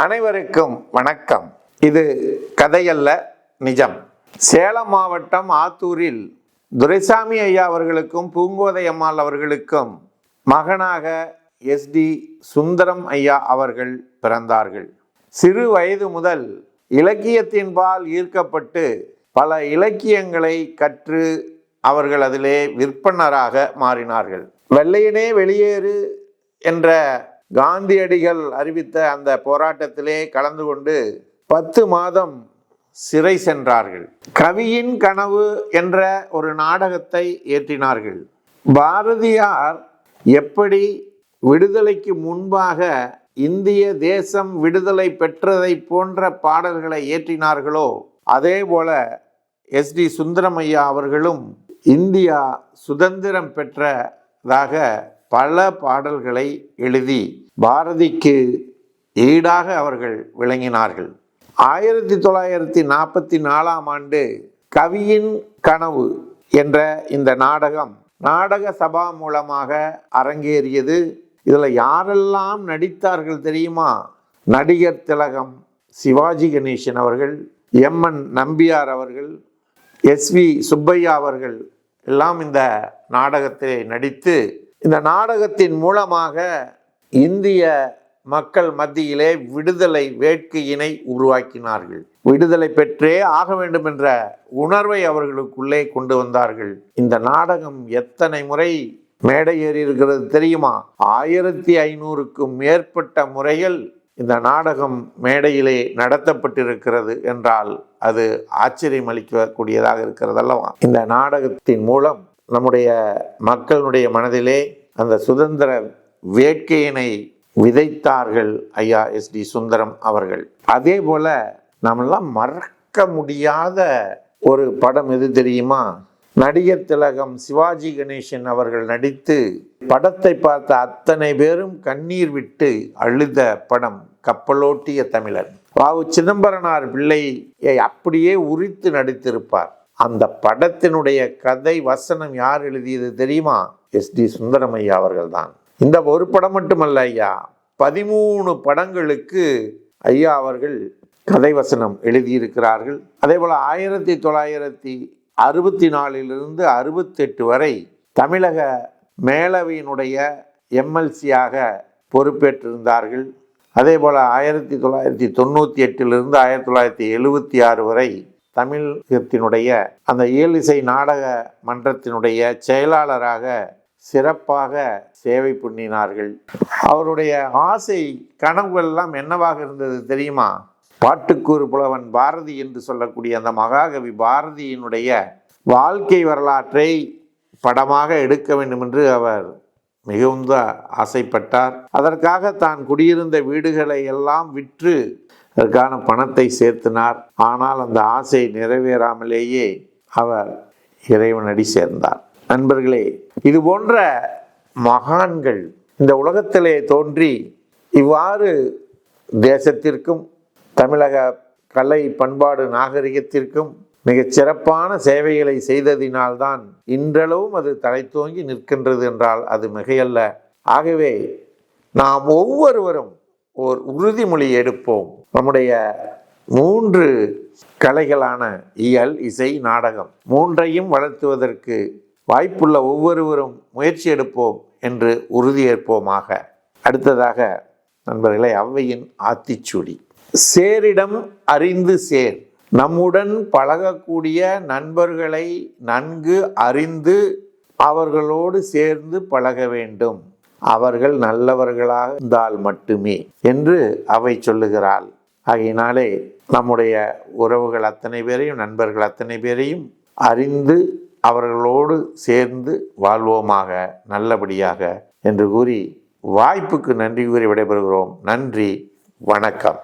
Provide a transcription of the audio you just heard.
அனைவருக்கும் வணக்கம். இது கதையல்ல நிஜம். சேலம் மாவட்டம் ஆத்தூரில் துரைசாமி ஐயா அவர்களுக்கும் பூங்கோதை அம்மாள் அவர்களுக்கும் மகனாக எஸ்டி சுந்தரம் ஐயா அவர்கள் பிறந்தார்கள். சிறு வயது முதல் இலக்கியத்தின்பால் ஈர்க்கப்பட்டு பல இலக்கியங்களை கற்று அவர்கள் அதிலே விற்பனராக மாறினார்கள். வெள்ளையனே வெளியேறு என்ற காந்தியடிகள் அறிவித்த அந்த போராட்டத்திலே கலந்து கொண்டு பத்து மாதம் சிறை சென்றார்கள். கவியின் கனவு என்ற ஒரு நாடகத்தை ஏற்றினார்கள். பாரதியார் எப்படி விடுதலைக்கு முன்பாக இந்திய தேசம் விடுதலை பெற்றதை போன்ற பாடல்களை ஏற்றினார்களோ அதே போல எஸ் டி சுந்தரமையா அவர்களும் இந்தியா சுதந்திரம் பெற்றதாக பல பாடல்களை எழுதி பாரதிக்கு ஈடாக அவர்கள் விளங்கினார்கள். ஆயிரத்தி தொள்ளாயிரத்தி நாற்பத்தி நாலாம் ஆண்டு கவியின் கனவு என்ற இந்த நாடகம் நாடக சபா மூலமாக அரங்கேறியது. இதில் யாரெல்லாம் நடித்தார்கள் தெரியுமா? நடிகர் திலகம் சிவாஜி கணேசன் அவர்கள் எம் என் நம்பியார் அவர்கள் எஸ் வி சுப்பையா அவர்கள் எல்லாம் இந்த நாடகத்தை நடித்து இந்த நாடகத்தின் மூலமாக இந்திய மக்கள் மத்தியிலே விடுதலை வேட்கையினை உருவாக்கினார்கள். விடுதலை பெற்றே ஆக வேண்டும் என்ற உணர்வை அவர்களுக்குள்ளே கொண்டு வந்தார்கள். இந்த நாடகம் எத்தனை முறை மேடை ஏறி இருக்கிறது தெரியுமா? ஆயிரத்தி ஐநூறுக்கும் மேற்பட்ட முறைகள் இந்த நாடகம் மேடையிலே நடத்தப்பட்டிருக்கிறது என்றால் அது ஆச்சரியம் அளிக்கக்கூடியதாக இருக்கிறது அல்லவா? இந்த நாடகத்தின் மூலம் நம்முடைய மக்களுடைய மனதிலே அந்த சுதந்திர வேட்கையினை விதைத்தார்கள் ஐயா எஸ் டி சுந்தரம் அவர்கள். அதே போல நாமெல்லாம் மறக்க முடியாத ஒரு படம் எது தெரியுமா? நடிகர் திலகம் சிவாஜி கணேசன் அவர்கள் நடித்து படத்தை பார்த்த அத்தனை பேரும் கண்ணீர் விட்டு அழுத படம் கப்பலோட்டிய தமிழன் வாவு சிதம்பரனார் பிள்ளையை அப்படியே உரித்து நடித்திருப்பார். அந்த படத்தினுடைய கதை வசனம் யார் எழுதியது தெரியுமா? எஸ் டி சுந்தரமையா அவர்கள் தான் இந்த ஒரு படம் மட்டுமல்ல ஐயா பதிமூணு படங்களுக்கு ஐயா அவர்கள் கதை வசனம் எழுதியிருக்கிறார்கள். அதே போல் ஆயிரத்தி தொள்ளாயிரத்தி அறுபத்தி நாலிலிருந்து அறுபத்தெட்டு வரை தமிழக மேலவையினுடைய எம்எல்சியாக பொறுப்பேற்றிருந்தார்கள். அதே போல் ஆயிரத்தி தொள்ளாயிரத்தி தொண்ணூற்றி எட்டிலிருந்து ஆயிரத்தி தொள்ளாயிரத்தி எழுபத்தி ஆறு வரை தமிழகத்தினுடைய அந்த இயலிசை நாடக மன்றத்தினுடைய செயலாளராக சிறப்பாக சேவை புண்ணினார்கள். அவருடைய ஆசை கனவுகள்லாம் என்னவாக இருந்தது தெரியுமா? பாட்டுக்கூறு புலவன் பாரதி என்று சொல்லக்கூடிய அந்த மகாகவி பாரதியினுடைய வாழ்க்கை வரலாற்றை படமாக எடுக்க வேண்டும் என்று அவர் மிகுந்த ஆசைப்பட்டார். அதற்காக தான் குடியிருந்த வீடுகளை எல்லாம் விற்று அதற்கான பணத்தை சேர்த்தினார். ஆனால் அந்த ஆசை நிறைவேறாமலேயே அவர் இறைவனடி சேர்ந்தார். நண்பர்களே இது போன்ற மகான்கள் இந்த உலகத்திலே தோன்றி இவ்வாறு தேசத்திற்கும் தமிழக கலை பண்பாடு நாகரிகத்திற்கும் மிகச் சிறப்பான சேவைகளை செய்ததினால்தான் இன்றளவும் அது தலைத்தோங்கி நிற்கின்றது என்றால் அது மிகையல்ல. ஆகவே நாம் ஒவ்வொருவரும் ஓர் உறுதிமொழி எடுப்போம். நம்முடைய மூன்று கலைகளான இயல் இசை நாடகம் மூன்றையும் வளர்த்துவதற்கு வாய்ப்புள்ள ஒவ்வொருவரும் முயற்சி எடுப்போம் என்று உறுதியேற்போமாக அடுத்ததாக நண்பர்களே ஔவையின் ஆத்திச்சூடி. சேரிடம் அறிந்து சேர். நம்முடன் பழகக்கூடிய நண்பர்களை நன்கு அறிந்து அவர்களோடு சேர்ந்து பழக வேண்டும். அவர்கள் நல்லவர்களாக இருந்தால் மட்டுமே என்று அவை சொல்லுகிறாள். ஆகையினாலே நம்முடைய உறவுகள் அத்தனை பேரையும் நண்பர்கள் அத்தனை பேரையும் அறிந்து அவர்களோடு சேர்ந்து வாழ்வோமாக நல்லபடியாக என்று கூறி வாய்ப்புக்கு நன்றி கூறி விடைபெறுகிறோம். நன்றி வணக்கம்.